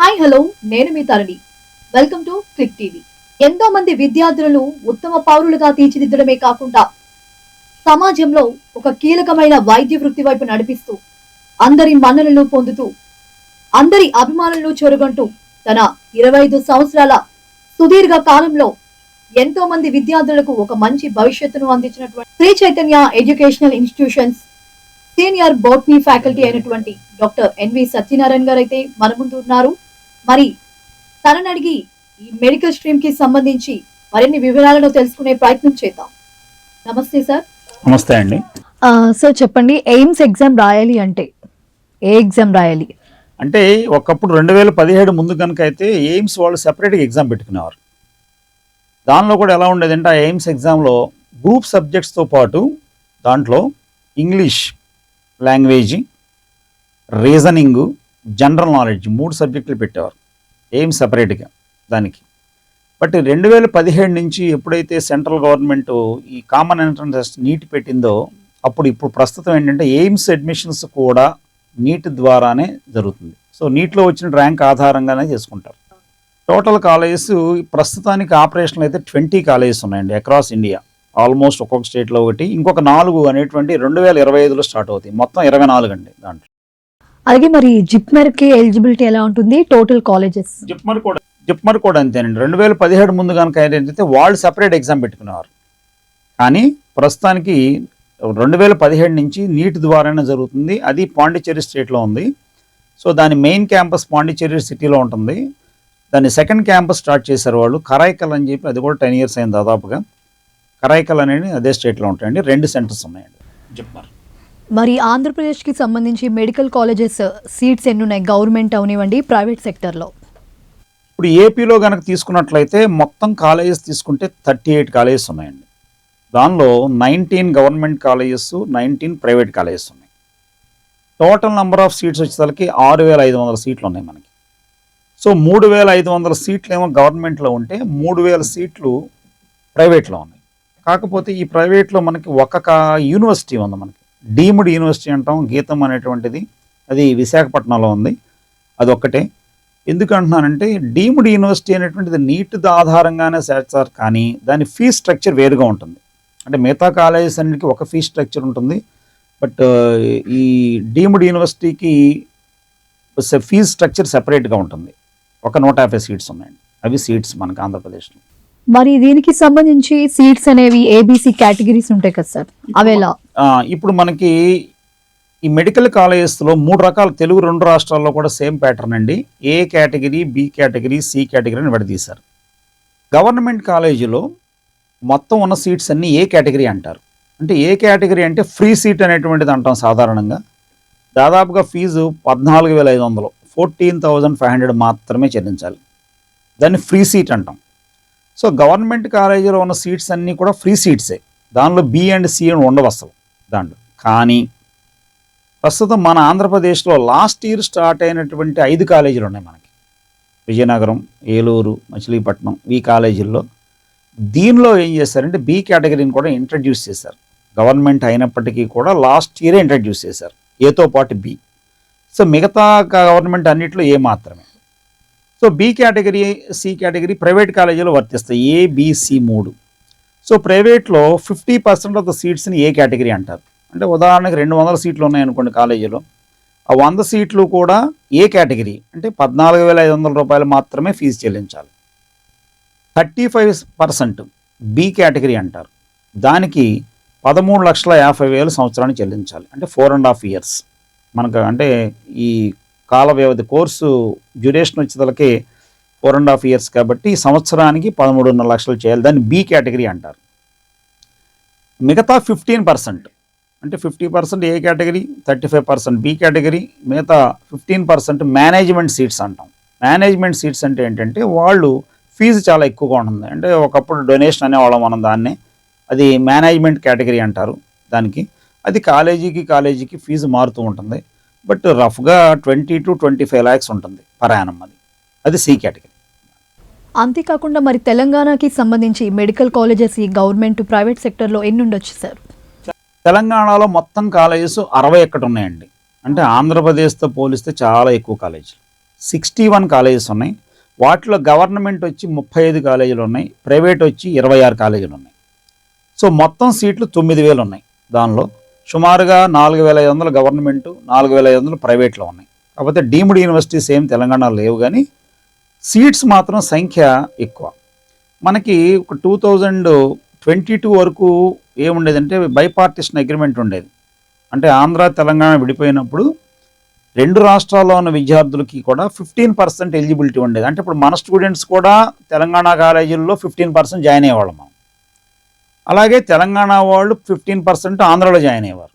Hi hello. నేను మీ Taruni. Welcome to click TV. ఎంతో మంది విద్యార్థులను ఉత్తమ పౌరులుగా తీర్చిదిద్దడమే కాకుండా సమాజంలో ఒక కీలకమైన వైద్య వృత్తి వైపు నడిపిస్తూ అందరి మన్ననలు పొందుతూ అందరి అభిమానులను చొరగొంటూ తన ఇరవై ఐదు సంవత్సరాల సుదీర్ఘ కాలంలో ఎంతో మంది విద్యార్థులకు ఒక మంచి భవిష్యత్తును అందించినటువంటి Shri Chaitanya educational institutions senior botany faculty అయినటువంటి డాక్టర్ ఎన్వి సత్యనారాయణ గారు అయితే మన ముందు ఉన్నారు. మరి తనని అడిగి ఈ మెడికల్ స్ట్రీమ్కి సంబంధించి మరిన్ని వివరాలను తెలుసుకునే ప్రయత్నం చేద్దాం. నమస్తే సార్. నమస్తే అండి. సో చెప్పండి ఎయిమ్స్ ఎగ్జామ్ రాయాలి అంటే ఏ ఎగ్జామ్ రాయాలి? అంటే ఒకప్పుడు రెండు వేల పదిహేడు ముందు కనుక అయితే ఎయిమ్స్ వాళ్ళు సెపరేట్గా ఎగ్జామ్ పెట్టుకునేవారు. దానిలో కూడా ఎలా ఉండేదంటే ఆ ఎయిమ్స్ ఎగ్జామ్లో గ్రూప్ సబ్జెక్ట్స్తో పాటు దాంట్లో English language reasoning general knowledge మూడు సబ్జెక్టులు పెట్టేవారు. ఎయిమ్స్ సపరేట్గా దానికి. బట్ రెండు వేల పదిహేడు నుంచి ఎప్పుడైతే సెంట్రల్ గవర్నమెంట్ ఈ కామన్ ఎంట్రన్స్ టెస్ట్ నీట్ పెట్టిందో అప్పుడు ఇప్పుడు ప్రస్తుతం ఏంటంటే ఎయిమ్స్ అడ్మిషన్స్ కూడా నీట్ ద్వారానే జరుగుతుంది. సో నీట్లో వచ్చిన ర్యాంక్ ఆధారంగానే చేసుకుంటారు. టోటల్ కాలేజెస్ ప్రస్తుతానికి ఆపరేషన్లు అయితే ట్వంటీ కాలేజెస్ ఉన్నాయండి అక్రాస్ ఇండియా ఆల్మోస్ట్ ఒక్కొక్క స్టేట్లో ఒకటి ఇంకొక నాలుగు అనేటువంటి రెండు వేల ఇరవై ఐదులో స్టార్ట్ అవుతాయి. మొత్తం ఇరవై నాలుగు అండి దాంట్లో. అలాగే మరి జిప్మర్కి ఎలిజిబిలిటీ ఎలా ఉంటుంది? టోటల్ కాలేజెస్ జిప్మర్ కూడా జిప్మర్ కూడా అంతేనండి. రెండు వేల పదిహేడు ముందు కనుక ఏంటంటే వాళ్ళు సపరేట్ ఎగ్జామ్ పెట్టుకునేవారు. కానీ ప్రస్తుతానికి రెండు వేల పదిహేడు నుంచి నీట్ ద్వారానే జరుగుతుంది. అది పాండిచ్చేరి స్టేట్లో ఉంది. సో దాని మెయిన్ క్యాంపస్ పాండిచ్చేరి సిటీలో ఉంటుంది. దాని సెకండ్ క్యాంపస్ స్టార్ట్ చేశారు వాళ్ళు. కరాయికల్ అని చెప్పి అది కూడా టెన్ ఇయర్స్ అయింది దాదాపుగా. కరాయికల్ అనేది అదే స్టేట్లో ఉంటాయండి. రెండు సెంటర్స్ ఉన్నాయండి. జిప్మర్. మరి ఆంధ్రప్రదేశ్కి సంబంధించి మెడికల్ కాలేజెస్ సీట్స్ ఎన్ని ఉన్నాయి గవర్నమెంట్ అవనివ్వండి ప్రైవేట్ సెక్టర్లో. ఇప్పుడు ఏపీలో కనుక తీసుకున్నట్లయితే మొత్తం కాలేజెస్ తీసుకుంటే థర్టీ ఎయిట్ కాలేజెస్ ఉన్నాయండి. దానిలో nineteen government colleges nineteen private colleges ఉన్నాయి. టోటల్ నెంబర్ ఆఫ్ సీట్స్ వచ్చేసరికి ఆరు వేల ఐదు వందల సీట్లు ఉన్నాయి మనకి. సో మూడు వేల ఐదు వందల సీట్లు ఏమో గవర్నమెంట్లో ఉంటే మూడు వేల సీట్లు ప్రైవేట్లో ఉన్నాయి. కాకపోతే ఈ ప్రైవేట్లో మనకి ఒక యూనివర్సిటీ ఉంది మనకి. డీమ్డ్ యూనివర్సిటీ అంటాం గీతం అనేటువంటిది. అది విశాఖపట్నంలో ఉంది. అదొక్కటే. ఎందుకు అంటున్నానంటే డీమ్డ్ యూనివర్సిటీ అనేటువంటిది నీట్ ఆధారంగానే చేస్తారు కానీ దాని ఫీజ్ స్ట్రక్చర్ వేరుగా ఉంటుంది. అంటే మిగతా కాలేజెస్ అన్నిటికీ ఒక ఫీజ్ స్ట్రక్చర్ ఉంటుంది. బట్ ఈ డీమ్డ్ యూనివర్సిటీకి ఫీజ్ స్ట్రక్చర్ సెపరేట్గా ఉంటుంది. ఒక నూట యాభై సీట్స్ ఉన్నాయండి. అవి సీట్స్ మనకు ఆంధ్రప్రదేశ్లో. మరి దీనికి సంబంధించి సీట్స్ అనేవి ఏబిసి కేటగిరీస్ ఉంటాయి కదా సార్? అవి ఎలా ఆ, ఇప్పుడు మనకి ఈ మెడికల్ కాలేజెస్లో మూడు రకాల తెలుగు రెండు రాష్ట్రాల్లో కూడా సేమ్ ప్యాటర్న్ అండి. A category B category C category అని విడదీశారు గవర్నమెంట్ కాలేజీలో మొత్తం ఉన్న సీట్స్ అన్నీ ఏ కేటగిరీ అంటారు. అంటే ఏ కేటగిరీ అంటే ఫ్రీ సీట్ అనేటువంటిది అంటాం సాధారణంగా. దాదాపుగా ఫీజు పద్నాలుగు వేల ఐదు వందలు. ఫోర్టీన్ థౌజండ్ ఫైవ్ హండ్రెడ్ మాత్రమే చెల్లించాలి. దాన్ని ఫ్రీ సీట్ అంటాం. సో గవర్నమెంట్ కాలేజీలో ఉన్న సీట్స్ అన్నీ కూడా ఫ్రీ సీట్సే. దానిలో బి అండ్ సి అని ఉండవు అసలు దాంట్లో. కానీ ప్రస్తుతం మన ఆంధ్రప్రదేశ్లో లాస్ట్ ఇయర్ స్టార్ట్ అయినటువంటి ఐదు కాలేజీలు ఉన్నాయి మనకి. విజయనగరం ఏలూరు మచిలీపట్నం ఈ కాలేజీల్లో. దీనిలో ఏం చేశారంటే బి కేటగిరీని కూడా ఇంట్రడ్యూస్ చేశారు. గవర్నమెంట్ అయినప్పటికీ కూడా లాస్ట్ ఇయరే ఇంట్రడ్యూస్ చేశారు. ఏతో పాటు బి. సో మిగతా గవర్నమెంట్ అన్నిట్లో ఏ మాత్రమే. So B category C category private కాలేజీలో వర్తిస్తాయి. ఏ బిసి మూడు. సో ప్రైవేట్లో ఫిఫ్టీ పర్సెంట్ ఆఫ్ ద సీట్స్ని ఏ కేటగిరీ అంటారు? అంటే ఉదాహరణకి రెండు వందల సీట్లు ఉన్నాయనుకోండి కాలేజీలో. ఆ వంద సీట్లు కూడా ఏ కేటగిరీ? అంటే పద్నాలుగు వేల ఐదు వందల రూపాయలు మాత్రమే ఫీజు చెల్లించాలి. Thirty five percent B category అంటారు. దానికి పదమూడు లక్షల యాభై వేలు సంవత్సరానికి చెల్లించాలి. అంటే ఫోర్ అండ్ హాఫ్ ఇయర్స్. మనకు అంటే ఈ కాల వ్యవధి కోర్సు డ్యూరేషన్ వచ్చేదలకి ఫోర్ అండ్ హాఫ్ ఇయర్స్ కాబట్టి సంవత్సరానికి పదమూడున్నర లక్షలు చేయాలి. దాన్ని బి కేటగిరీ అంటారు. మిగతా ఫిఫ్టీన్ పర్సెంట్ అంటే fifty percent A category thirty five percent B category మిగతా ఫిఫ్టీన్ పర్సెంట్ మేనేజ్మెంట్ సీట్స్ అంటాం. మేనేజ్మెంట్ సీట్స్ అంటే ఏంటంటే వాళ్ళు ఫీజు చాలా ఎక్కువగా ఉంటుంది. అంటే ఒకప్పుడు డొనేషన్ అనేవాళ్ళం మనం దాన్ని. అది మేనేజ్మెంట్ కేటగిరీ అంటారు దానికి. అది కాలేజీకి కాలేజీకి ఫీజు మారుతూ ఉంటుంది. బట్ రఫ్గా twenty to twenty five lakhs ఉంటుంది పర్ యానం అది. అది సి కేటగిరీ. అంతేకాకుండా మరి తెలంగాణకి సంబంధించి మెడికల్ కాలేజెస్ ఈ గవర్నమెంట్ ప్రైవేట్ సెక్టర్లో ఎన్ని ఉండొచ్చు సార్? తెలంగాణలో మొత్తం కాలేజెస్ అరవై ఒక్కటి ఉన్నాయండి. అంటే ఆంధ్రప్రదేశ్తో పోలిస్తే చాలా ఎక్కువ కాలేజీలు. సిక్స్టీ వన్ కాలేజెస్ ఉన్నాయి. వాటిలో గవర్నమెంట్ వచ్చి ముప్పై ఐదు కాలేజీలు ఉన్నాయి. ప్రైవేట్ వచ్చి ఇరవై ఆరు కాలేజీలు ఉన్నాయి. సో మొత్తం సీట్లు తొమ్మిది వేలు ఉన్నాయి దానిలో. సుమారుగా నాలుగు వేల ఐదు వందలు గవర్నమెంట్ నాలుగు వేల ఐదు వందలు ప్రైవేట్లో ఉన్నాయి. కాకపోతే డీమ్డ్ యూనివర్సిటీస్ ఏం తెలంగాణలో లేవు కానీ సీట్స్ మాత్రం సంఖ్య ఎక్కువ. మనకి ఒక టూ థౌజండ్ ట్వంటీ టూ వరకు ఏముండేదంటే బైపార్టిషన్ అగ్రిమెంట్ ఉండేది. అంటే ఆంధ్ర తెలంగాణ విడిపోయినప్పుడు రెండు రాష్ట్రాల్లో ఉన్న విద్యార్థులకి కూడా ఫిఫ్టీన్ పర్సెంట్ ఎలిజిబిలిటీ ఉండేది. అంటే ఇప్పుడు మన స్టూడెంట్స్ కూడా తెలంగాణ కాలేజీల్లో ఫిఫ్టీన్ పర్సెంట్ జాయిన్ అయ్యేవాళ్ళం అలాగే తెలంగాణ వాళ్ళు ఫిఫ్టీన్ పర్సెంట్ ఆంధ్రాలో జాయిన్ అయ్యేవారు.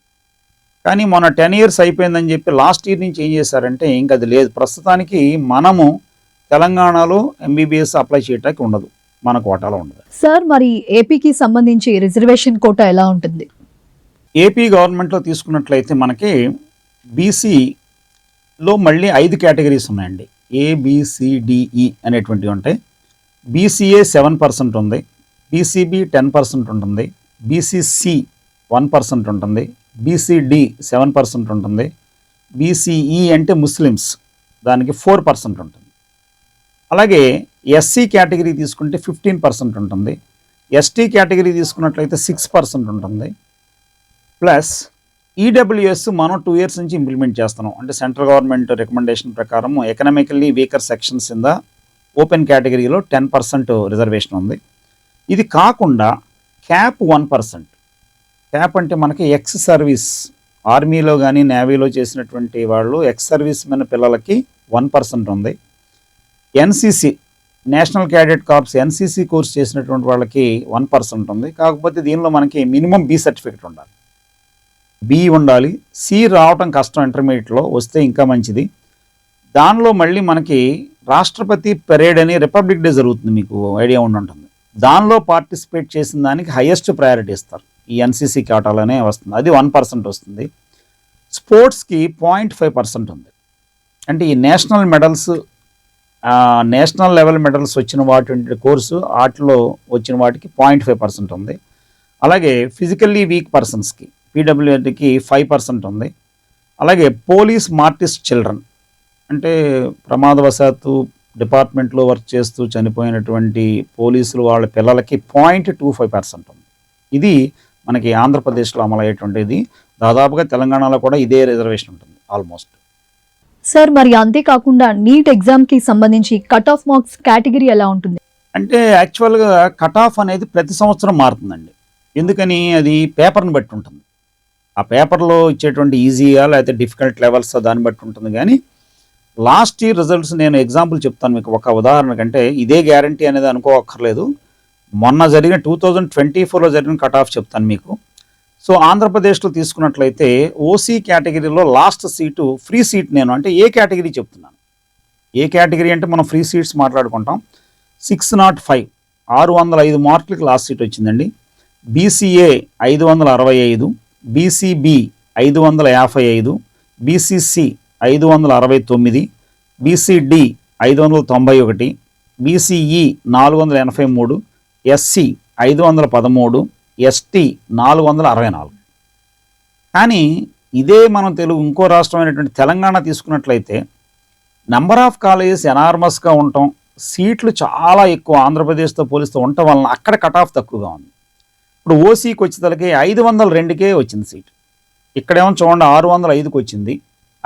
కానీ మొన్న టెన్ ఇయర్స్ అయిపోయిందని చెప్పి లాస్ట్ ఇయర్ నుంచి ఏం చేశారంటే ఇంక అది లేదు. ప్రస్తుతానికి మనము తెలంగాణలో ఎంబీబీఎస్ అప్లై చేయడానికి ఉండదు. మన కోటాలో ఉండదు. సార్ మరి ఏపీకి సంబంధించి రిజర్వేషన్ కోటా ఎలా ఉంటుంది? ఏపీ గవర్నమెంట్లో తీసుకున్నట్లయితే మనకి బీసీలో మళ్ళీ ఐదు కేటగిరీస్ ఉన్నాయండి. A B C D E అనేటువంటివి ఉంటాయి. బీసీఏ సెవెన్ పర్సెంట్ ఉంది. బీసీబీ టెన్ పర్సెంట్ ఉంటుంది. బీసీసి వన్ పర్సెంట్ ఉంటుంది. బీసీడి సెవెన్ పర్సెంట్ ఉంటుంది. బీసీఈ అంటే ముస్లిమ్స్ దానికి ఫోర్ పర్సెంట్ ఉంటుంది. అలాగే ఎస్సీ కేటగిరీ తీసుకుంటే ఫిఫ్టీన్ పర్సెంట్ ఉంటుంది. ఎస్టీ కేటగిరీ తీసుకున్నట్లయితే సిక్స్ పర్సెంట్ ఉంటుంది. ప్లస్ ఈడబ్ల్యూఎస్ మనం టూ ఇయర్స్ నుంచి ఇంప్లిమెంట్ చేస్తున్నాం. అంటే సెంట్రల్ గవర్నమెంట్ రికమెండేషన్ ప్రకారం ఎకనామికల్లీ వీకర్ సెక్షన్స్ కింద ఓపెన్ కేటగిరీలో టెన్ పర్సెంట్ రిజర్వేషన్ ఉంది. ఇది కాకుండా క్యాప్ వన్ పర్సెంట్. క్యాప్ అంటే మనకి ఎక్స్ సర్వీస్ ఆర్మీలో కానీ నేవీలో చేసినటువంటి వాళ్ళు ఎక్స్ సర్వీస్ మెన్ పిల్లలకి వన్ పర్సెంట్ ఉంది. NCC national cadet corps NCC course చేసినటువంటి వాళ్ళకి వన్ పర్సెంట్ ఉంది. కాకపోతే దీనిలో మనకి మినిమం బి సర్టిఫికెట్ ఉండాలి. బి ఉండాలి. సి రావటం కష్టం ఇంటర్మీడియట్లో వస్తే ఇంకా మంచిది. దానిలో మళ్ళీ మనకి రాష్ట్రపతి పెరేడ్ అని రిపబ్లిక్ డే జరుగుతుంది మీకు ఐడియా ఉండి ఉంటుంది దానిలో పార్టిసిపేట్ చేసిన దానికి హైయెస్ట్ ప్రయారిటీ ఇస్తారు. ఈ ఎన్సీసీ కోటాలోనే వస్తుంది. అది వన్ పర్సెంట్ వస్తుంది. స్పోర్ట్స్కి పాయింట్ ఫైవ్ పర్సెంట్ ఉంది. అంటే ఈ national medals national level medals వచ్చిన వాటి కోర్సు వాటిలో వచ్చిన వాటికి పాయింట్ ఫైవ్ పర్సెంట్ ఉంది. అలాగే ఫిజికల్లీ వీక్ పర్సన్స్కి పీడబ్ల్యూడికి ఫైవ్ పర్సెంట్ ఉంది. అలాగే పోలీస్ మార్టిస్ట్ చిల్డ్రన్ అంటే ప్రమాదవశాత్తు డిపార్ట్మెంట్లో వర్క్ చేస్తూ చనిపోయినటువంటి పోలీసులు వాళ్ళ పిల్లలకి పాయింట్ టూ ఫైవ్ పర్సెంట్ ఉంది. ఇది మనకి ఆంధ్రప్రదేశ్లో అమలయ్యేటువంటిది. దాదాపుగా తెలంగాణలో కూడా ఇదే రిజర్వేషన్ ఉంటుంది ఆల్మోస్ట్. సార్ మరి అంతేకాకుండా నీట్ ఎగ్జామ్కి సంబంధించి కట్ ఆఫ్ మార్క్స్ కేటగిరీ ఎలా ఉంటుంది? అంటే యాక్చువల్గా కట్ ఆఫ్ అనేది ప్రతి సంవత్సరం మారుతుందండి. ఎందుకని? అది పేపర్ని బట్టి ఉంటుంది. ఆ పేపర్లో ఇచ్చేటువంటి ఈజీగా లేకపోతే డిఫికల్ట్ లెవెల్స్ దాన్ని బట్టి ఉంటుంది. కానీ లాస్ట్ ఇయర్ రిజల్ట్స్ నేను ఎగ్జాంపుల్ చెప్తాను మీకు ఒక ఉదాహరణ కంటే ఇదే గ్యారంటీ అనేది అనుకోవక్కర్లేదు. మొన్న జరిగిన టూ థౌజండ్ ట్వంటీ ఫోర్లో జరిగిన కట్ ఆఫ్ చెప్తాను మీకు. సో ఆంధ్రప్రదేశ్లో తీసుకున్నట్లయితే ఓసీ కేటగిరీలో లాస్ట్ సీటు ఫ్రీ సీట్ నేను అంటే ఏ కేటగిరీ చెప్తున్నాను. ఏ కేటగిరీ అంటే మనం ఫ్రీ సీట్స్ మాట్లాడుకుంటాం. సిక్స్ నాట్ ఫైవ్ ఆరు వందల ఐదు మార్కులకి లాస్ట్ సీట్ వచ్చిందండి. బీసీఏ ఐదు వందల అరవై ఐదు బీసీబీ ఐదు వందల యాభై ఐదు బీసీసీ ఐదు వందల అరవై తొమ్మిది బీసీడి ఐదు వందల తొంభై ఒకటి బీసీఈ నాలుగు వందల ఎనభై మూడు ఎస్సి ఐదు వందల పదమూడు ఎస్టీ నాలుగు వందల అరవై నాలుగు. కానీ ఇదే మనం తెలుగు ఇంకో రాష్ట్రమైనటువంటి తెలంగాణ తీసుకున్నట్లయితే నెంబర్ ఆఫ్ కాలేజెస్ ఎనార్మస్గా ఉండటం సీట్లు చాలా ఎక్కువ ఆంధ్రప్రదేశ్తో పోలిస్తే ఉండటం వలన అక్కడ కట్ ఆఫ్ తక్కువగా ఉంది. ఇప్పుడు ఓసీకి వచ్చేసరికి ఐదు వందల రెండుకే వచ్చింది సీట్. ఇక్కడేమో చూడండి ఆరు వందల ఐదుకి వచ్చింది.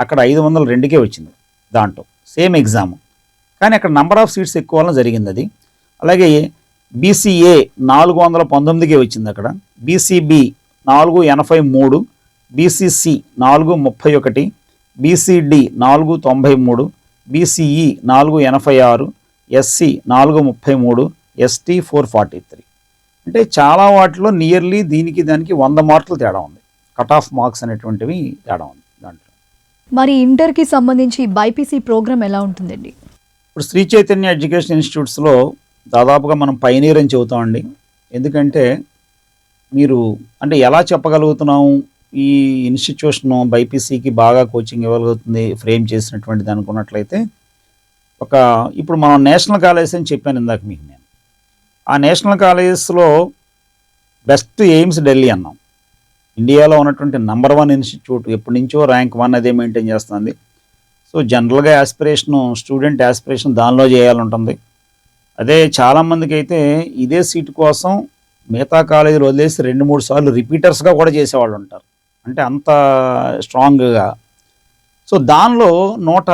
అక్కడ ఐదు వందల రెండుకే వచ్చింది దాంట్లో. Same exam. కానీ అక్కడ నంబర్ ఆఫ్ సీట్స్ ఎక్కువ వలన జరిగింది అది అలాగే బీసీఏ నాలుగు వందల పంతొమ్మిదికే వచ్చింది అక్కడ. బీసీబీ నాలుగు ఎనభై మూడు. బీసీసి నాలుగు ముప్పై ఒకటి. బీసీడి నాలుగు తొంభై మూడు. బీసీఈ నాలుగు ఎనభై ఆరు. ఎస్సి నాలుగు ముప్పై మూడు. ఎస్టీ ఫోర్ ఫార్టీ త్రీ అంటే చాలా వాటిలో నియర్లీ దీనికి దానికి వంద మార్కులు తేడా ఉంది. కట్ ఆఫ్ మార్క్స్ అనేటువంటివి తేడా ఉంది. మరి ఇంటర్కి సంబంధించి బైపీసీ ప్రోగ్రామ్ ఎలా ఉంటుందండి? ఇప్పుడు శ్రీ చైతన్య ఎడ్యుకేషన్ ఇన్స్టిట్యూట్స్లో దాదాపుగా మనం పైనీర్ అని చెబుతామండి. ఎందుకంటే మీరు అంటే ఎలా చెప్పగలుగుతున్నాం? ఈ ఇన్స్టిట్యూషన్ బైపీసీకి బాగా కోచింగ్ ఇవ్వగలుగుతుంది ఫ్రేమ్ చేసినటువంటి అనుకున్నట్లయితే ఒక ఇప్పుడు మనం నేషనల్ కాలేజెస్ అని చెప్పాను ఇందాక మీకు నేను. ఆ నేషనల్ కాలేజెస్లో బెస్ట్ ఎయిమ్స్ ఢిల్లీ అన్నాం. ఇండియాలో ఉన్నటువంటి నంబర్ వన్ ఇన్స్టిట్యూట్ ఎప్పటి నుంచో ర్యాంక్ వన్ అదే మెయింటైన్ చేస్తుంది. సో జనరల్గా యాస్పిరేషన్ స్టూడెంట్ యాస్పిరేషన్ దానిలో చేయాలంటుంది. అదే చాలామందికి అయితే ఇదే సీటు కోసం మిగతా కాలేజీలు వదిలేసి రెండు మూడు సార్లు రిపీటర్స్గా కూడా చేసేవాళ్ళు ఉంటారు. అంటే అంత స్ట్రాంగ్గా సో దానిలో నూట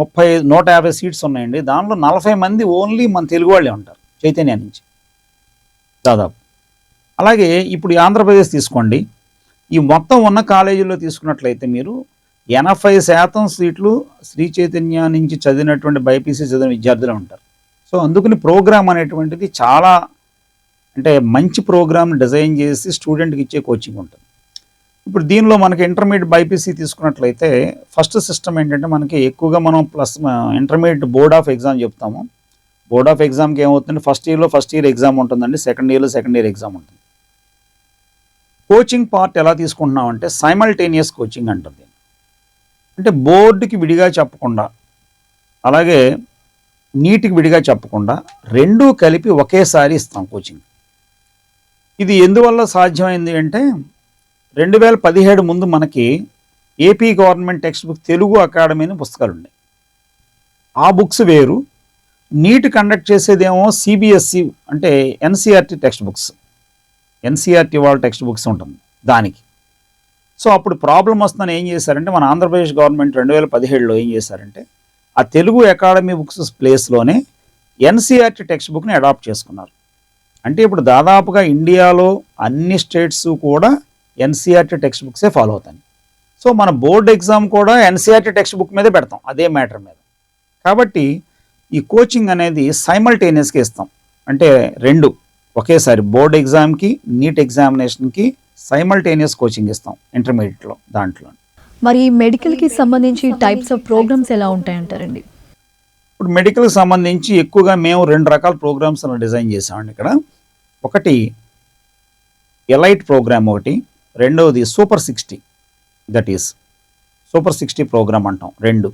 ముప్పై నూట యాభై సీట్స్ ఉన్నాయండి. దానిలో నలభై మంది ఓన్లీ మన తెలుగు వాళ్ళే ఉంటారు చైతన్య నుంచి. దాదాపు. అలాగే ఇప్పుడు ఆంధ్రప్రదేశ్ తీసుకోండి. ఈ మొత్తం ఉన్న కాలేజీల్లో తీసుకున్నట్లయితే మీరు ఎనభై శాతం సీట్లు శ్రీ చైతన్య నుంచి చదివినటువంటి బైపీసీ చదివిన విద్యార్థులు ఉంటారు. సో అందుకని ప్రోగ్రామ్ అనేటువంటిది చాలా అంటే మంచి ప్రోగ్రామ్ డిజైన్ చేసి స్టూడెంట్కి ఇచ్చే కోచింగ్ ఉంటుంది. ఇప్పుడు దీనిలో మనకి ఇంటర్మీడియట్ బైపీసీ తీసుకున్నట్లయితే ఫస్ట్ సిస్టమ్ ఏంటంటే మనకి ఎక్కువగా మనం plus intermediate board of exam చెప్తాము. బోర్డ్ ఆఫ్ ఎగ్జామ్కి ఏమవుతుంది ఫస్ట్ ఇయర్లో ఫస్ట్ ఇయర్ ఎగ్జామ్ ఉంటుందండి. సెకండ్ ఇయర్లో సెకండ్ ఇయర్ ఎగ్జామ్ ఉంటుంది. కోచింగ్ పార్ట్ ఎలా తీసుకుంటున్నాం అంటే సైమల్టేనియస్ కోచింగ్ అంటుంది. అంటే బోర్డుకి విడిగా చెప్పకుండా అలాగే నీటికి విడిగా చెప్పకుండా రెండూ కలిపి ఒకేసారి ఇస్తాం కోచింగ్ ఇది ఎందువల్ల సాధ్యమైంది అంటే రెండు వేల పదిహేడు ముందు మనకి AP government text book Telugu academy అని పుస్తకాలు ఉన్నాయి ఆ బుక్స్ వేరు. నీట్ కండక్ట్ చేసేదేమో సిబిఎస్సి అంటే ఎన్సిఆర్టీ టెక్స్ట్ బుక్స్ ఎన్సీఆర్టీ వాళ్ళ టెక్స్ట్ బుక్స్ ఉంటుంది దానికి. సో అప్పుడు ప్రాబ్లం వస్తుందని ఏం చేశారంటే మన ఆంధ్రప్రదేశ్ గవర్నమెంట్ రెండు వేల పదిహేడులో ఏం చేశారంటే ఆ తెలుగు అకాడమీ బుక్స్ ప్లేస్లోనే ఎన్సీఆర్టీ టెక్స్ట్ బుక్ని అడాప్ట్ చేసుకున్నారు. అంటే ఇప్పుడు దాదాపుగా ఇండియాలో అన్ని స్టేట్స్ కూడా ఎన్సీఆర్టీ టెక్స్ట్ బుక్సే ఫాలో అవుతాయి. సో మన బోర్డ్ ఎగ్జామ్ కూడా ఎన్సీఆర్టీ టెక్స్ట్ బుక్ మీదే పెడతాం అదే మ్యాటర్ మీద. కాబట్టి ఈ కోచింగ్ అనేది సైమల్టేనియస్గా ఇస్తాం. అంటే రెండు ఒకేసారి బోర్డ్ ఎగ్జామ్కి నీట్ ఎగ్జామినేషన్కి సైమల్టేనియస్ కోచింగ్ ఇస్తాం ఇంటర్మీడియట్లో దాంట్లో. మరి మెడికల్కి సంబంధించి టైప్స్ ఆఫ్ ప్రోగ్రామ్స్ ఎలా ఉంటాయంటారండి? ఇప్పుడు మెడికల్కి సంబంధించి ఎక్కువగా మేము రెండు రకాల ప్రోగ్రామ్స్ డిజైన్ చేసామండి ఇక్కడ. ఒకటి ఎలైట్ ప్రోగ్రామ్ ఒకటి రెండవది super sixty that is super sixty program అంటాం రెండు.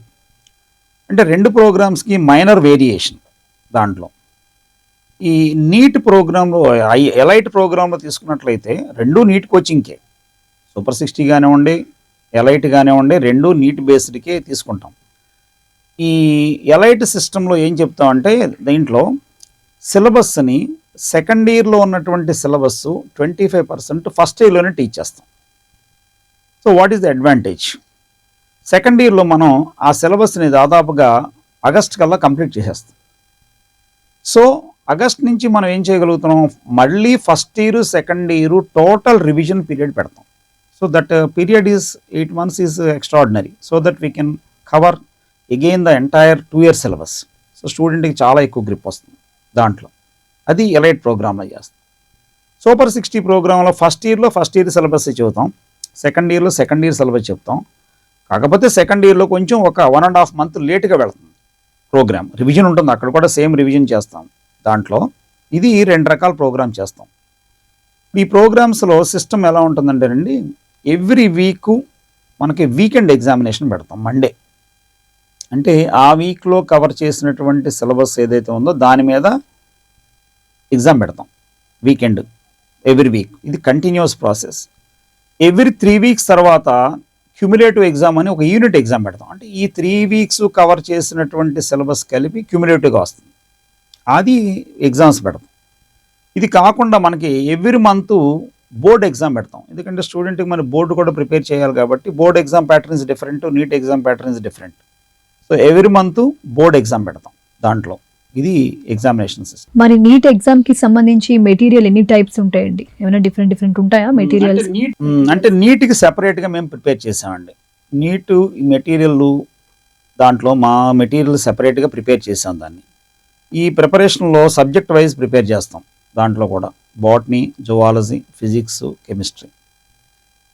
అంటే రెండు ప్రోగ్రామ్స్కి మైనర్ వేరియేషన్ దాంట్లో. ఈ నీట్ ప్రోగ్రాంలో ఎలైట్ ప్రోగ్రాంలో తీసుకున్నట్లయితే రెండూ నీట్ కోచింగ్కే. సూపర్ సిక్స్టీ కానివ్వండి ఎలైట్ కానివ్వండి రెండూ నీట్ బేస్డ్కే తీసుకుంటాం. ఈ ఎలైట్ సిస్టంలో ఏం చెప్తామంటే దీంట్లో సిలబస్ని సెకండ్ ఇయర్లో ఉన్నటువంటి syllabus twenty five percent first ఇయర్లోనే teach చేస్తాం. So what is the advantage? Second ఇయర్లో మనం ఆ సిలబస్ని దాదాపుగా ఆగస్ట్ కల్లా కంప్లీట్ చేసేస్తాం. సో ఆగస్ట్ నుంచి మనం ఏం చేయగలుగుతున్నాం? మళ్ళీ first year second year total revision period పెడతాం. So that period is eight months is extraordinary so that we can cover again the entire two year syllabus so స్టూడెంట్కి చాలా ఎక్కువ గ్రిప్ వస్తుంది దాంట్లో. అది ఎలైట్ ప్రోగ్రాంలో చేస్తాం. సూపర్ సిక్స్టీ ప్రోగ్రాంలో ఫస్ట్ ఇయర్లో ఫస్ట్ ఇయర్ సిలబస్ చెబుతాం? సెకండ్ ఇయర్లో సెకండ్ ఇయర్ సిలబస్ చెప్తాం. కాకపోతే సెకండ్ ఇయర్లో కొంచెం ఒక వన్ అండ్ హాఫ్ మంత్ లేట్గా వెళ్తుంది ప్రోగ్రామ్ రివిజన్ ఉంటుంది. అక్కడ కూడా సేమ్ రివిజన్ చేస్తాం. దాంట్లో ఇది రెండు రకాల ప్రోగ్రామ్ చేస్తాం. ఈ ప్రోగ్రామ్స్లో సిస్టమ్ ఎలా ఉంటుందంటే అండి ఎవ్రీ వీక్ మనకి వీకెండ్ ఎగ్జామినేషన్ పెడతాం మండే. అంటే ఆ వీక్లో కవర్ చేసినటువంటి సిలబస్ ఏదైతే ఉందో దాని మీద ఎగ్జామ్ పెడతాం వీకెండ్ ఎవ్రీ వీక్. ఇది continuous process. Every three weeks తర్వాత క్యుములేటివ్ ఎగ్జామ్ అని ఒక యూనిట్ ఎగ్జామ్ పెడతాం. అంటే ఈ త్రీ వీక్స్ కవర్ చేసినటువంటి సిలబస్ కలిపి క్యుములేటివ్గా వస్తుంది. అది ఎగ్జామ్స్ పెడతాం. ఇది కాకుండా మనకి ఎవ్రీ మంత్ బోర్డ్ ఎగ్జామ్ పెడతాం. ఎందుకంటే స్టూడెంట్కి మన బోర్డు కూడా ప్రిపేర్ చేయాలి కాబట్టి board exam pattern is different NEET exam pattern is different so every month board exam పెడతాం దాంట్లో. ఇది ఎగ్జామినేషన్ సిస్టమ్ మరి నీట్ ఎగ్జామ్కి సంబంధించి మెటీరియల్ ఎన్ని టైప్స్ ఉంటాయండి? ఏమైనా డిఫరెంట్ డిఫరెంట్ ఉంటాయా మెటీరియల్స్ అంటే నీట్ మ్మ్, అంటే నీట్కి సెపరేట్గా మేము ప్రిపేర్ చేసామండి. నీటు మెటీరియల్ దాంట్లో మా మెటీరియల్ సెపరేట్గా ప్రిపేర్ చేసాం దాన్ని. ఈ ప్రిపరేషన్లో సబ్జెక్ట్ వైజ్ ప్రిపేర్ చేస్తాం దాంట్లో కూడా. Botany zoology physics chemistry.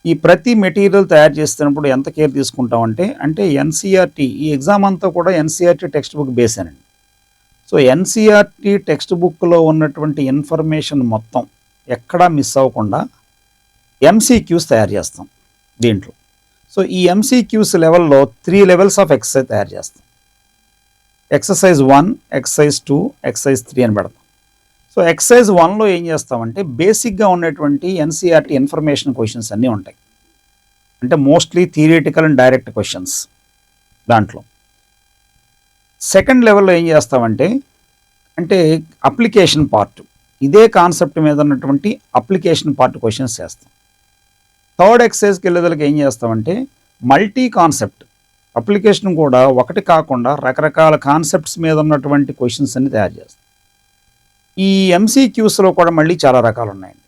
ఈ ప్రతి మెటీరియల్ తయారు చేస్తున్నప్పుడు ఎంత కేర్ తీసుకుంటామంటే అంటే ఎన్సీఆర్టీ ఈ ఎగ్జామ్ అంతా కూడా ఎన్సీఆర్టీ టెక్స్ట్ బుక్ బేసేనండి సో ఎన్సీఆర్టీ టెక్స్ట్ బుక్లో ఉన్నటువంటి ఇన్ఫర్మేషన్ మొత్తం ఎక్కడా మిస్ అవ్వకుండా ఎంసీక్యూస్ తయారు చేస్తాం దీంట్లో. సో ఈ ఎంసీక్యూస్ లెవెల్లో త్రీ లెవెల్స్ ఆఫ్ ఎక్సర్సైజ్ తయారు చేస్తాం. Exercise one exercise two exercise three అని పెడతాం. సో ఎక్సర్సైజ్ వన్లో ఏం చేస్తామంటే బేసిక్గా ఉన్నటువంటి ఎన్సీఆర్టీ ఇన్ఫర్మేషన్ క్వశ్చన్స్ అన్నీ ఉంటాయి. అంటే mostly theoretical and direct questions దాంట్లో. సెకండ్ లెవెల్లో ఏం చేస్తామంటే అంటే అప్లికేషన్ పార్ట్. ఇదే కాన్సెప్ట్ మీద ఉన్నటువంటి అప్లికేషన్ పార్ట్ క్వశ్చన్స్ చేస్తాం. థర్డ్ ఎక్సర్సైజ్కి వెళ్ళేదలకి ఏం చేస్తామంటే మల్టీ కాన్సెప్ట్. అప్లికేషన్ కూడా ఒకటి కాకుండా రకరకాల కాన్సెప్ట్స్ మీద ఉన్నటువంటి క్వశ్చన్స్ అన్ని తయారు చేస్తాం. ఈ ఎంసీక్యూస్లో కూడా మళ్ళీ చాలా రకాలు ఉన్నాయండి.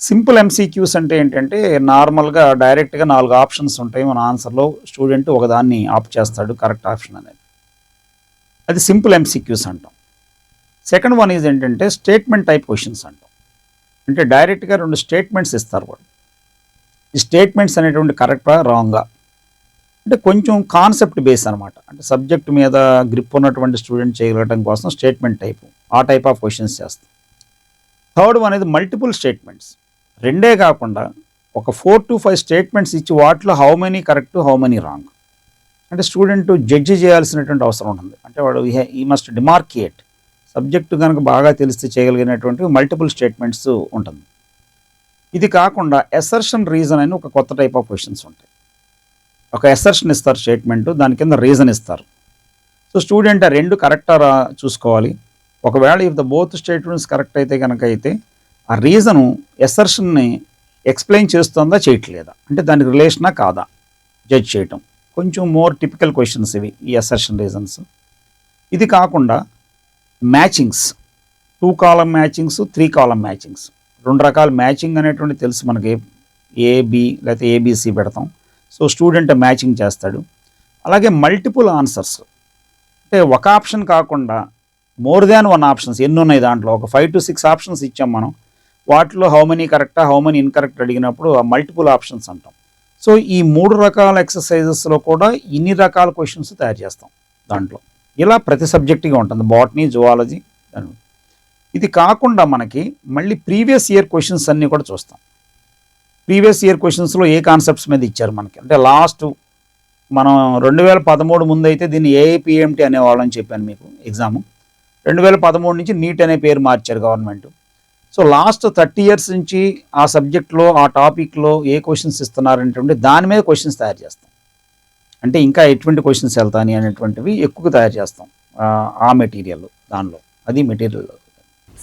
సింపుల్ ఎంసీక్యూస్ అంటే ఏంటంటే నార్మల్గా డైరెక్ట్గా నాలుగు ఆప్షన్స్ ఉంటాయి. మన ఆన్సర్లో స్టూడెంట్ ఒకదాన్ని ఆప్ చేస్తాడు కరెక్ట్ ఆప్షన్ అనేది. అది సింపుల్ ఎంసీక్యూస్ అంటాం. సెకండ్ వన్ ఈజ్ ఏంటంటే స్టేట్మెంట్ టైప్ క్వశ్చన్స్ అంటాం. అంటే డైరెక్ట్గా రెండు స్టేట్మెంట్స్ ఇస్తారు వాళ్ళు. ఈ స్టేట్మెంట్స్ అనేటువంటి కరెక్టా రాంగా? అంటే కొంచెం కాన్సెప్ట్ బేస్ అనమాట అంటే సబ్జెక్ట్ మీద గ్రిప్ ఉన్నటువంటి స్టూడెంట్ చేయగలగడం కోసం స్టేట్మెంట్ టైపు ఆ టైప్ ఆఫ్ క్వశ్చన్స్ చేస్తాం. థర్డ్ వన్ అనేది మల్టిపుల్ స్టేట్మెంట్స్ రెండే కాకుండా ఒక ఫోర్ టు ఫైవ్ స్టేట్మెంట్స్ ఇచ్చి వాటిలో how many correct how many wrong అంటే స్టూడెంట్ జడ్జి చేయాల్సినటువంటి అవసరం ఉంటుంది. అంటే వాడు ఈ మస్ట్ డిమార్కియేట్ సబ్జెక్టు కనుక బాగా తెలిస్తే చేయగలిగినటువంటి మల్టిపుల్ స్టేట్మెంట్స్ ఉంటుంది. ఇది కాకుండా ఎసర్షన్ రీజన్ అని ఒక కొత్త టైప్ ఆఫ్ క్వశ్చన్స్ ఉంటాయి. ఒక ఎసర్షన్ ఇస్తారు స్టేట్మెంట్ దాని కింద రీజన్ ఇస్తారు. సో స్టూడెంట్ ఆ రెండు కరెక్టా చూసుకోవాలి. ఒకవేళ if the both statements correct అయితే కనుక అయితే ఆ రీజను ఎసర్షన్ని ఎక్స్ప్లెయిన్ చేస్తుందా చేయట్లేదా? అంటే దాని రిలేషనా కాదా? జడ్జ్ చేయటం. కొంచెం మోర్ టిపికల్ క్వశ్చన్స్ ఇవి ఈ ఎసర్షన్ రీజన్స్ ఇది కాకుండా matchings two column matchings three column matchings రెండు రకాల మ్యాచింగ్ అనేటువంటి తెలుసు మనకి. ఏబి లేకపోతే ఏబిసి పెడతాం. సో స్టూడెంట్ మ్యాచింగ్ చేస్తాడు. అలాగే మల్టిపుల్ ఆన్సర్స్. అంటే ఒక ఆప్షన్ కాకుండా మోర్ దాన్ వన్ ఆప్షన్స్ ఎన్ని ఉన్నాయి దాంట్లో? ఒక ఫైవ్ టు సిక్స్ ఆప్షన్స్ ఇచ్చాం మనం. వాటిలో హౌ మెనీ కరెక్టా హౌ మెనీ ఇన్కరెక్ట్ అడిగినప్పుడు ఆ మల్టిపుల్ ఆప్షన్స్ అంటాం. సో ఈ మూడు రకాల ఎక్సర్సైజెస్లో కూడా ఇన్ని రకాల క్వశ్చన్స్ తయారు చేస్తాం దాంట్లో. ఇలా ప్రతి సబ్జెక్టుగా ఉంటుంది. బాటనీ జువాలజీ ఇది కాకుండా మనకి మళ్ళీ ప్రీవియస్ ఇయర్ క్వశ్చన్స్ అన్నీ కూడా చూస్తాం. ప్రీవియస్ ఇయర్ క్వశ్చన్స్లో ఏ కాన్సెప్ట్స్ మీద ఇచ్చారు మనకి? అంటే లాస్ట్ మనం రెండు వేల పదమూడు ముందు అయితే దీన్ని ఏఐపిఎంటీ అనేవాళ్ళని చెప్పాను మీకు ఎగ్జాము. రెండు వేల పదమూడు నుంచి నీట్ అనే పేరు మార్చారు government. So last thirty years నుంచి ఆ సబ్జెక్ట్లో ఆ టాపిక్లో ఏ క్వశ్చన్స్ ఇస్తున్నారంటే దాని మీద క్వశ్చన్స్ తయారు చేస్తాం. అంటే ఇంకా ఎటువంటి క్వశ్చన్స్ వెళ్తాని అనేటువంటివి ఎక్కువ తయారు చేస్తాం ఆ- ఆ మెటీరియల్ దానిలో అది మెటీరియల్.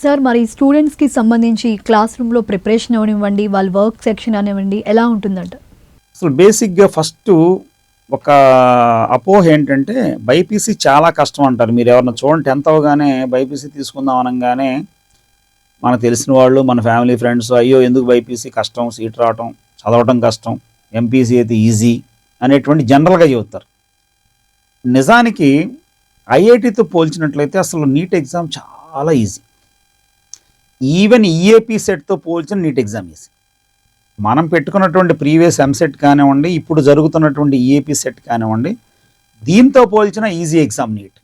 సార్ మరి స్టూడెంట్స్కి సంబంధించి క్లాస్ రూమ్లో ప్రిపరేషన్ అవనివ్వండి వాళ్ళ వర్క్ సెక్షన్ అనివ్వండి ఎలా ఉంటుందంట? అసలు బేసిక్గా ఫస్ట్ ఒక అపోహ ఏంటంటే బైపీసీ చాలా కష్టం అంటారు. మీరు ఎవరన్నా చూడండి టెన్త్ అవగానే బైపీసీ తీసుకుందాం అనగానే మనకు తెలిసిన వాళ్ళు మన ఫ్యామిలీ ఫ్రెండ్స్ అయ్యో ఎందుకు బైపీసీ కష్టం సీట్ రావటం చదవటం కష్టం ఎంపీసీ అయితే ఈజీ అనేటువంటి జనరల్గా చెబుతారు. నిజానికి ఐఐటితో పోల్చినట్లయితే అసలు నీట్ ఎగ్జామ్ చాలా ఈజీ ఈవెన్ ఈఏపీ సెట్తో పోల్చిన నీట్ ఎగ్జామ్ ఈజీ మనం పెట్టుకున్నటువంటి ప్రీవియస్ ఎంసెట్ కానివ్వండి ఇప్పుడు జరుగుతున్నటువంటి ఈఏపీ సెట్ కానివ్వండి దీంతో పోల్చిన ఈజీ ఎగ్జామ్ నీట్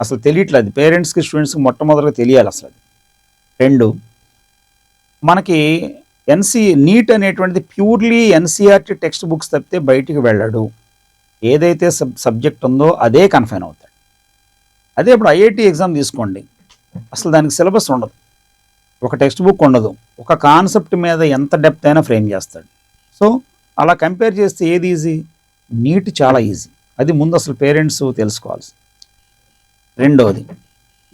అసలు తెలియట్లేదు పేరెంట్స్కి స్టూడెంట్స్కి మొట్టమొదటిగా తెలియాలి అసలు అది. రెండు మనకి ఎన్సి నీట్ అనేటువంటిది ప్యూర్లీ ఎన్సీఆర్టీ టెక్స్ట్ బుక్స్ తప్పితే బయటికి వెళ్ళడు. ఏదైతే సబ్ సబ్జెక్ట్ ఉందో అదే కన్ఫైన్ అవుతాడు. అదే ఇప్పుడు ఐఐటి ఎగ్జామ్ తీసుకోండి. అసలు దానికి సిలబస్ ఉండదు. ఒక టెక్స్ట్ బుక్ ఉండదు. ఒక కాన్సెప్ట్ మీద ఎంత డెప్త్ అయినా ఫ్రేమ్ చేస్తాడు. సో అలా కంపేర్ చేస్తే ఏది ఈజీ నీట్ చాలా ఈజీ అది ముందు అసలు పేరెంట్స్ తెలుసుకోవాల్సి. రెండవది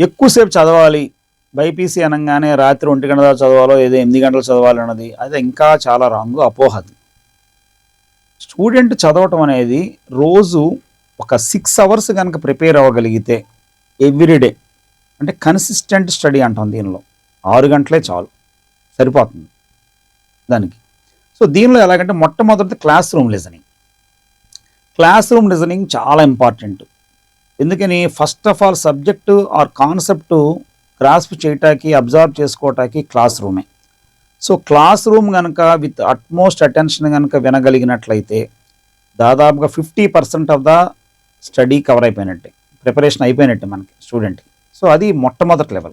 ఎక్కువసేపు చదవాలి. బైపీసీ అనగానే రాత్రి ఒంటి గంట దాకా చదవాలో ఏదో ఎనిమిది గంటలు చదవాలి అన్నది అది ఇంకా చాలా రాంగ్ అపోహది. స్టూడెంట్ చదవటం అనేది రోజు ఒక సిక్స్ అవర్స్ కనుక ప్రిపేర్ అవ్వగలిగితే ఎవ్రీడే అంటే కన్సిస్టెంట్ స్టడీ అంటాం దీనిలో. ఆరు గంటలే చాలు. సరిపోతుంది. దానికి. సో దీనిలో ఎలాగంటే మొట్టమొదటి class room listening. Class room listening చాలా ఇంపార్టెంట్. ఎందుకని? First of all subject are concept grasp చేయటానికి అబ్జర్వ్ చేసుకోవటానికి క్లాస్ రూమే. సో క్లాస్ రూమ్ కనుక విత్ అట్మోస్ట్ అటెన్షన్ కనుక వినగలిగినట్లయితే దాదాపుగా fifty percent of the study cover అయిపోయినట్టే. ప్రిపరేషన్ అయిపోయినట్టే మనకి స్టూడెంట్కి. సో అది మొట్టమొదటి లెవెల్.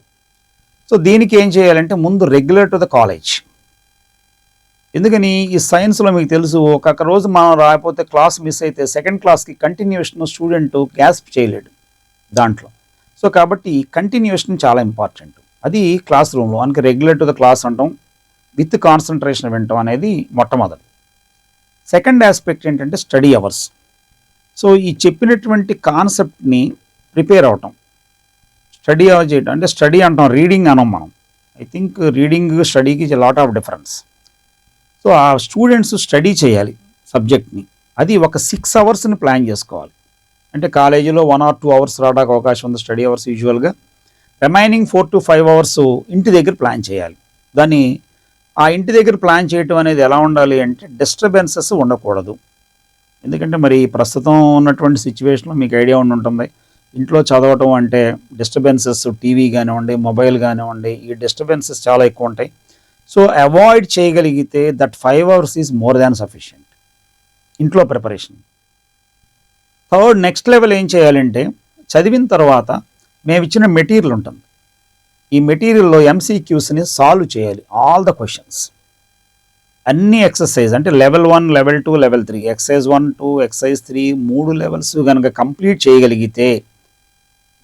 సో దీనికి ఏం చేయాలంటే ముందు రెగ్యులర్ టు ద కాలేజ్ ఎందుకని ఈ సైన్స్లో మీకు తెలుసు ఒక్కొక్క రోజు మనం రాకపోతే క్లాస్ మిస్ అయితే సెకండ్ క్లాస్కి కంటిన్యూషన్ స్టూడెంట్ గ్యాస్ప్ చేయలేడు దాంట్లో. సో కాబట్టి కంటిన్యూషన్ చాలా ఇంపార్టెంట్ అది క్లాస్ రూమ్లో అందుకే రెగ్యులర్ టు ద క్లాస్ అంటాం విత్ కాన్సన్ట్రేషన్ వినటం అనేది మొట్టమొదటి. సెకండ్ ఆస్పెక్ట్ ఏంటంటే స్టడీ అవర్స్ సో ఈ చెప్పినటువంటి కాన్సెప్ట్ని ప్రిపేర్ అవటం. స్టడీ చేయడం అంటే స్టడీ అంటాం రీడింగ్ అనం మనం. ఐ థింక్ రీడింగ్ స్టడీకి లాట్ ఆఫ్ డిఫరెన్స్. సో ఆ స్టూడెంట్స్ స్టడీ చేయాలి సబ్జెక్ట్ని. అది ఒక సిక్స్ అవర్స్ని ప్లాన్ చేసుకోవాలి. అంటే కాలేజీలో వన్ ఆర్ టూ అవర్స్ రావడానికి అవకాశం ఉంది స్టడీ అవర్స్ యూజువల్గా remaining four to five hours ఇంటి దగ్గర ప్లాన్ చేయాలి. దాన్ని ఆ ఇంటి దగ్గర ప్లాన్ చేయటం అనేది ఎలా ఉండాలి అంటే డిస్టర్బెన్సెస్ ఉండకూడదు. ఎందుకంటే మరి ప్రస్తుతం ఉన్నటువంటి సిచ్యువేషన్లో మీకు ఐడియా ఉండి ఉంటుంది. ఇంట్లో చదవటం అంటే డిస్టర్బెన్సెస్ టీవీ కానివ్వండి మొబైల్ కానివ్వండి ఈ డిస్టర్బెన్సెస్ చాలా ఎక్కువ ఉంటాయి. సో అవాయిడ్ చేయగలిగితే that five hours is more than sufficient ఇంట్లో ప్రిపరేషన్ థర్డ్ నెక్స్ట్ లెవెల్ ఏం చేయాలంటే చదివిన తర్వాత మేము ఇచ్చిన మెటీరియల్ ఉంటుంది. ఈ మెటీరియల్లో ఎంసీక్యూస్ని సాల్వ్ చేయాలి. ఆల్ ద క్వశ్చన్స్ అన్ని ఎక్సర్సైజ్ అంటే level one level two level three exercise one two exercise three మూడు లెవెల్స్ కనుక కంప్లీట్ చేయగలిగితే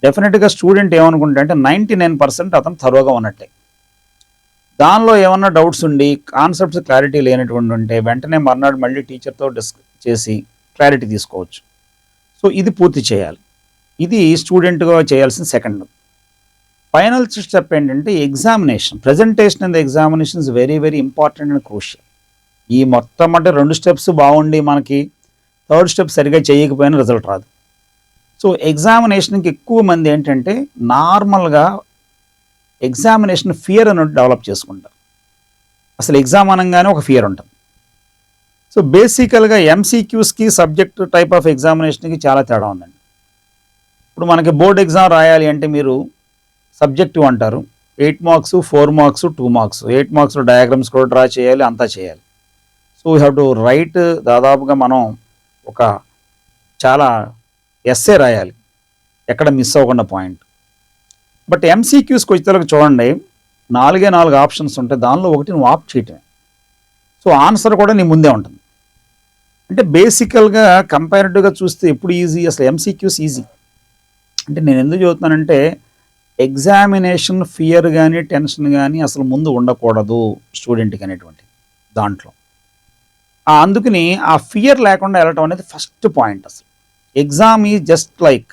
డెఫినెట్గా స్టూడెంట్ ఏమనుకుంటా అంటే నైంటీ నైన్ పర్సెంట్ అతను తరువుగా ఉన్నట్టే. దానిలో ఏమన్నా డౌట్స్ ఉండి కాన్సెప్ట్స్ క్లారిటీ లేనటువంటి ఉంటే వెంటనే మర్నాడు మళ్ళీ టీచర్తో డిస్క్ చేసి క్లారిటీ తీసుకోవచ్చు. సో ఇది పూర్తి చేయాలి. ఇది స్టూడెంట్గా చేయాల్సిన సెకండ్ ఫైనల్ స్టెప్ ఏంటంటే examination presentation and examination is very very important and crucial ఈ మొత్తం అంటే రెండు స్టెప్స్ బాగుండి మనకి. థర్డ్ స్టెప్ సరిగా చేయకపోయినా రిజల్ట్ రాదు. సో ఎగ్జామినేషన్కి ఎక్కువ మంది ఏంటంటే నార్మల్గా ఎగ్జామినేషన్ ఫియర్ అని డెవలప్ చేసుకుంటారు. అసలు ఎగ్జామ్ అనగానే ఒక ఫియర్ ఉంటుంది. సో బేసికల్గా ఎంసీక్యూస్కి సబ్జెక్ట్ టైప్ ఆఫ్ ఎగ్జామినేషన్కి చాలా తేడా ఉందండి. ఇప్పుడు మనకి బోర్డ్ ఎగ్జామ్ రాయాలి అంటే మీరు సబ్జెక్టివ్ అంటారు. Eight marks four marks two marks eight మార్క్స్లో diagrams కూడా డ్రా చేయాలి అంతా చేయాలి. So you have to write దాదాపుగా మనం ఒక చాలా ఎస్ఏ రాయాలి. ఎక్కడ మిస్ అవ్వకుండా పాయింట్ బట్ ఎంసీక్యూస్కి వచ్చేసరికి చూడండి నాలుగే నాలుగు ఆప్షన్స్ ఉంటాయి దానిలో ఒకటి నువ్వు ఆప్ చేయటమే. సో ఆన్సర్ కూడా నీ ముందే ఉంటుంది. అంటే బేసికల్గా కంపారిటివ్గా చూస్తే ఎప్పుడు ఈజీ అసలు ఎంసీక్యూస్ ఈజీ అంటే నేను ఎందుకు చదువుతున్నానంటే ఎగ్జామినేషన్ ఫియర్ కానీ టెన్షన్ కానీ అసలు ముందు ఉండకూడదు స్టూడెంట్కి అనేటువంటి దాంట్లో. అందుకని ఆ ఫియర్ లేకుండా వెళ్ళటం అనేది ఫస్ట్ పాయింట్ అసలు. ఎగ్జామ్ ఈజ్ జస్ట్ లైక్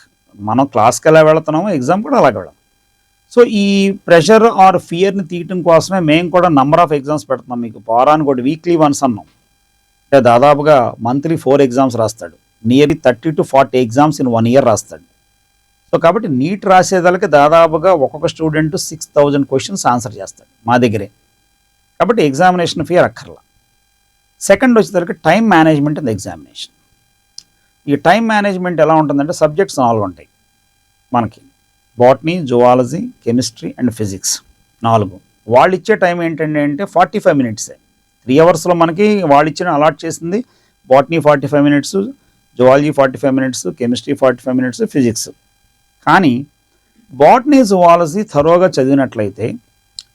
మనం క్లాస్కి ఎలా వెళుతున్నామో ఎగ్జామ్ కూడా అలాగే వెళ్ళాం. సో ఈ ప్రెషర్ ఆర్ ఫియర్ని తీయటం కోసమే మేము కూడా నంబర్ ఆఫ్ ఎగ్జామ్స్ పెడుతున్నాం. మీకు వారానికి ఒకటి వీక్లీ వన్స్ అన్నాం. అంటే దాదాపుగా మంత్లీ ఫోర్ ఎగ్జామ్స్ రాస్తాడు. Nearly thirty to forty exams in one year రాస్తాడు. సో కాబట్టి నీట్ రాసేదానికి దాదాపుగా ఒక్కొక్క student six thousand questions answer చేస్తాడు మా దగ్గరే. కాబట్టి ఎగ్జామినేషన్ ఫియర్ అక్కర్లా. సెకండ్ వచ్చేసరికి టైం మేనేజ్మెంట్ అండ్ ఎగ్జామినేషన్ ఈ టైం మేనేజ్మెంట్ ఎలా ఉంటుందంటే సబ్జెక్ట్స్ నాలుగు ఉంటాయి. మనకి botany zoology chemistry and physics నాలుగు. వాళ్ళు ఇచ్చే టైం ఏంటంటే అంటే ఫార్టీ ఫైవ్ మినిట్సే త్రీ అవర్స్లో మనకి వాళ్ళు ఇచ్చిన అలాట్ చేసింది. Botany forty five minutes zoology forty five minutes chemistry forty five minutes physics. కానీ బాటనీ జువాలజీ థరోగా చదివినట్లయితే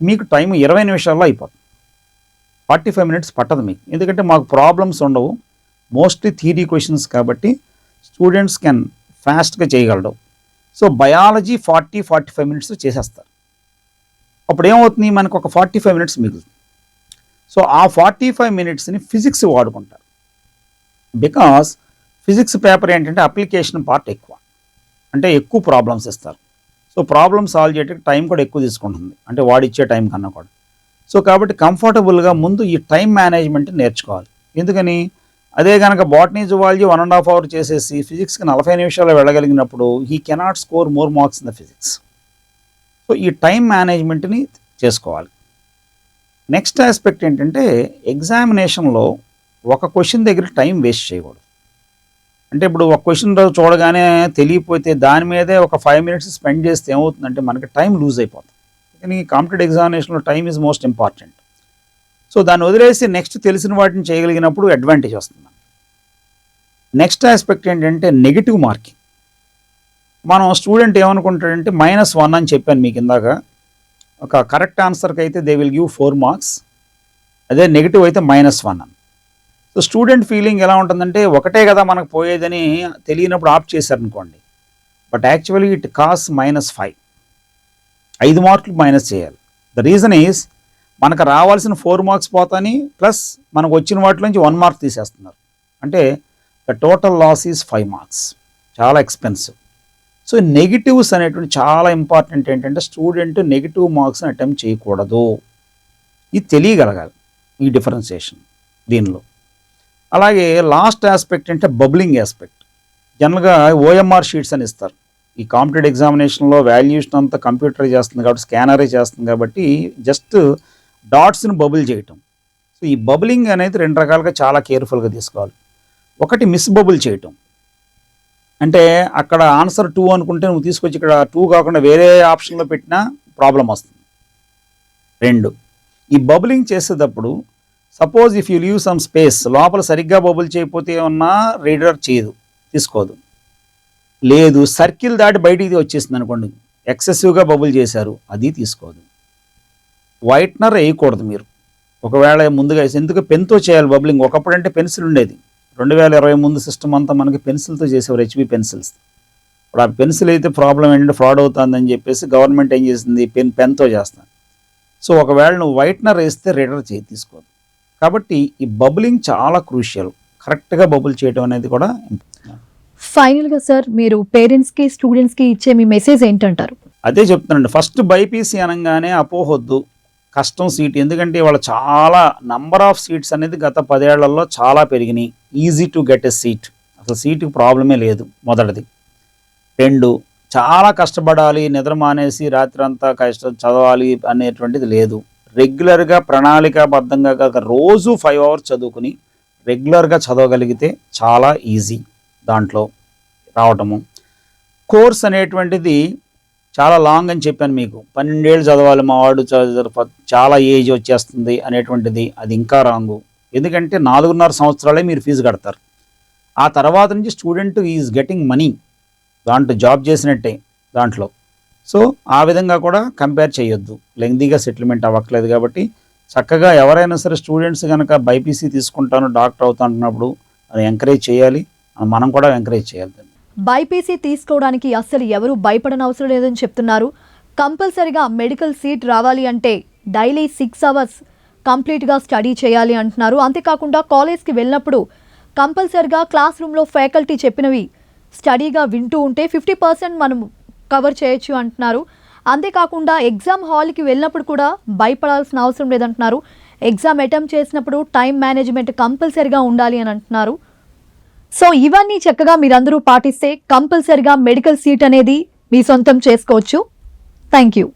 మీకు టైం ఇరవై నిమిషాల్లో అయిపోతుంది. ఫార్టీ ఫైవ్ మినిట్స్ పట్టదు మీకు. ఎందుకంటే మాకు ప్రాబ్లమ్స్ ఉండవు. మోస్ట్లీ థియరీ క్వశ్చన్స్ కాబట్టి స్టూడెంట్స్ కెన్ ఫాస్ట్గా చేయగలడు so biology forty forty five minutes చేసేస్తారు. అప్పుడు ఏమవుతుంది? మనకు ఒక ఫార్టీ ఫైవ్ మినిట్స్ మిగులుతుంది. సో ఆ ఫార్టీ ఫైవ్ మినిట్స్ని ఫిజిక్స్ వాడుకుంటారు. బికాస్ ఫిజిక్స్ పేపర్ ఏంటంటే అప్లికేషన్ పార్ట్ ఎక్కువ. అంటే ఎక్కువ ప్రాబ్లమ్స్ ఇస్తారు. సో ప్రాబ్లమ్ సాల్వ్ చేయడానికి టైం కూడా ఎక్కువ తీసుకుంటుంది. అంటే వాడిచ్చే టైం కన్నా కూడా. సో కాబట్టి కంఫర్టబుల్గా ముందు ఈ టైం మేనేజ్మెంట్ నేర్చుకోవాలి. ఎందుకని? అదే కనుక botany zoology one and half hour చేసేసి ఫిజిక్స్కి నలభై నిమిషాలు వెళ్ళగలిగినప్పుడు he cannot score more marks in the physics so ఈ టైం మేనేజ్మెంట్ని చేసుకోవాలి. నెక్స్ట్ ఆస్పెక్ట్ ఏంటంటే ఎగ్జామినేషన్లో ఒక క్వశ్చన్ దగ్గర టైం వేస్ట్ చేయకూడదు. అంటే ఇప్పుడు ఒక క్వశ్చన్ చూడగానే తెలియకపోతే దాని మీదే ఒక ఫైవ్ మినిట్స్ స్పెండ్ చేస్తే ఏమవుతుందంటే మనకి టైం లూజ్ అయిపోతుంది. కానీ కాంపిటేటివ్ ఎగ్జామినేషన్లో time is most important so దాన్ని వదిలేసి నెక్స్ట్ తెలిసిన వాటిని చేయగలిగినప్పుడు అడ్వాంటేజ్ వస్తుంది. నెక్స్ట్ ఆస్పెక్ట్ ఏంటంటే నెగిటివ్ మార్కింగ్ మనం స్టూడెంట్ ఏమనుకుంటాడంటే మైనస్ వన్ అని చెప్పాను మీకు ఇందాక. ఒక కరెక్ట్ ఆన్సర్కి అయితే they will give four marks అదే నెగిటివ్ అయితే మైనస్ వన్ అని. సో స్టూడెంట్ ఫీలింగ్ ఎలా ఉంటుందంటే ఒకటే కదా మనకు పోయేదని తెలియనప్పుడు ఆప్ చేశారనుకోండి. But actually it cost minus five ఐదు మార్కులు మైనస్ చేయాలి. ద రీజన్ ఈజ్ మనకు రావాల్సిన ఫోర్ మార్క్స్ పోతాని ప్లస్ మనకు వచ్చిన వాటిలోంచి వన్ మార్క్ తీసేస్తున్నారు. అంటే the total loss is five marks చాలా ఎక్స్పెన్సివ్ సో నెగిటివ్స్ అనేటువంటి చాలా ఇంపార్టెంట్ ఏంటంటే స్టూడెంట్ నెగిటివ్ మార్క్స్ని అటెంప్ట్ చేయకూడదు. ఇది తెలియగలగాలి ఈ డిఫరెన్సియేషన్ దీనిలో. అలాగే లాస్ట్ ఆస్పెక్ట్ అంటే బబ్లింగ్ ఆస్పెక్ట్ జనరల్గా ఓఎంఆర్ షీట్స్ అని ఇస్తారు. ఈ కాంపిటేటివ్ ఎగ్జామినేషన్లో వాల్యుయేషన్ అంతా కంప్యూటర్ చేస్తుంది కాబట్టి స్కానరే చేస్తుంది కాబట్టి జస్ట్ డాట్స్ని బబుల్ చేయటం. సో ఈ బబులింగ్ అనేది రెండు రకాలుగా చాలా కేర్ఫుల్గా తీసుకోవాలి. ఒకటి మిస్ బబుల్ చేయటం. అంటే అక్కడ ఆన్సర్ టూ అనుకుంటే నువ్వు తీసుకొచ్చి ఇక్కడ టూ కాకుండా వేరే ఆప్షన్లో పెట్టినా ప్రాబ్లం వస్తుంది. రెండు. ఈ బబులింగ్ చేసేటప్పుడు suppose if you leave some space లోపల సరిగ్గా బబుల్ చేయకపోతే ఏమన్నా రీడర్ చేయదు తీసుకోదు. లేదు సర్కిల్ దాటి బయటికి వచ్చేసింది అనుకోండి ఎక్సెసివ్గా బబుల్ చేశారు అది తీసుకోదు. వైట్నర్ వేయకూడదు మీరు. ఒకవేళ ముందుగా వేసి- ఎందుకు పెన్తో చేయాలి బబ్లింగ్? ఒకప్పుడు అంటే పెన్సిల్ ఉండేది. రెండు వేల ఇరవై ముందు సిస్టమ్ అంతా మనకి పెన్సిల్తో చేసేవారు హెచ్పి పెన్సిల్స్ ఇప్పుడు ఆ పెన్సిల్ అయితే ప్రాబ్లం ఏంటంటే ఫ్రాడ్ అవుతుందని చెప్పేసి గవర్నమెంట్ ఏం చేసింది? పెన్ పెన్తో చేస్తాను సో ఒకవేళ నువ్వు వైట్నర్ వేస్తే రీడర్ చేయి తీసుకోదు కాబట్టి ఈ బబులింగ్ చాలా క్రూషియల్ కరెక్ట్గా బబుల్ చేయడం అనేది కూడా. ఫైనల్గా సార్ మీరు పేరెంట్స్కి స్టూడెంట్స్కి ఇచ్చే మీ మెసేజ్ ఏంటంటారు? అదే చెప్తున్నానండి. ఫస్ట్ బైపీసీ అనగానే అపోహొద్దు. కష్టం సీట్. ఎందుకంటే వాళ్ళు చాలా నంబర్ ఆఫ్ సీట్స్ అనేది గత పదేళ్ళలో చాలా పెరిగినాయి. Easy to get a seat అసలు సీటుకి ప్రాబ్లమే లేదు మొదటిది. రెండు చాలా కష్టపడాలి నిద్ర మానేసి రాత్రి అంతా కష్టం చదవాలి అనేటువంటిది లేదు. రెగ్యులర్గా ప్రణాళికాబద్ధంగా కాక రోజు ఫైవ్ అవర్స్ చదువుకుని రెగ్యులర్గా చదవగలిగితే చాలా ఈజీ దాంట్లో రావటము. కోర్స్ అనేటువంటిది చాలా లాంగ్ అని చెప్పాను మీకు. పన్నెండేళ్ళు చదవాలి మా వాడు చాలా ఏజ్ వచ్చేస్తుంది అనేటువంటిది అది ఇంకా రాంగు ఎందుకంటే నాలుగున్నర సంవత్సరాలే మీరు ఫీజు కడతారు. ఆ తర్వాత నుంచి స్టూడెంట్ ఈజ్ గెటింగ్ మనీ దాంట్లో జాబ్ చేసినట్టే దాంట్లో. సో ఆ విధంగా కూడా కంపేర్ చేయొద్దు. లెంగ్దీగా సెటిల్మెంట్ అవ్వట్లేదు కాబట్టి చక్కగా ఎవరైనా సరే స్టూడెంట్స్ కనుక బైపీసీ తీసుకుంటాను డాక్టర్ అవుతాను అంటున్నప్పుడు అది ఎంకరేజ్ చేయాలి. మనం కూడా ఎంకరేజ్ చేయాలి. బైపీసీ తీసుకోవడానికి అస్సలు ఎవరు భయపడనవసరం లేదని చెప్తున్నారు. కంపల్సరిగా మెడికల్ సీట్ రావాలి అంటే డైలీ సిక్స్ అవర్స్ కంప్లీట్గా స్టడీ చేయాలి అంటున్నారు. అంతేకాకుండా కాలేజ్కి వెళ్ళినప్పుడు కంపల్సరిగా క్లాస్ రూమ్లో ఫ్యాకల్టీ చెప్పినవి స్టడీగా వింటూ ఉంటే ఫిఫ్టీ పర్సెంట్ మనం కవర్ చేయొచ్చు అంటున్నారు. అంతేకాకుండా ఎగ్జామ్ హాల్కి వెళ్ళినప్పుడు కూడా భయపడాల్సిన అవసరం లేదంటున్నారు. ఎగ్జామ్ అటెంప్ట్ చేసినప్పుడు టైం మేనేజ్మెంట్ కంపల్సరిగా ఉండాలి అని అంటున్నారు. సో ఇవన్నీ చక్కగా మీరందరూ పాటిస్తే కంపల్సరిగా మెడికల్ సీట్ అనేది మీ సొంతం చేసుకోవచ్చు. Thank you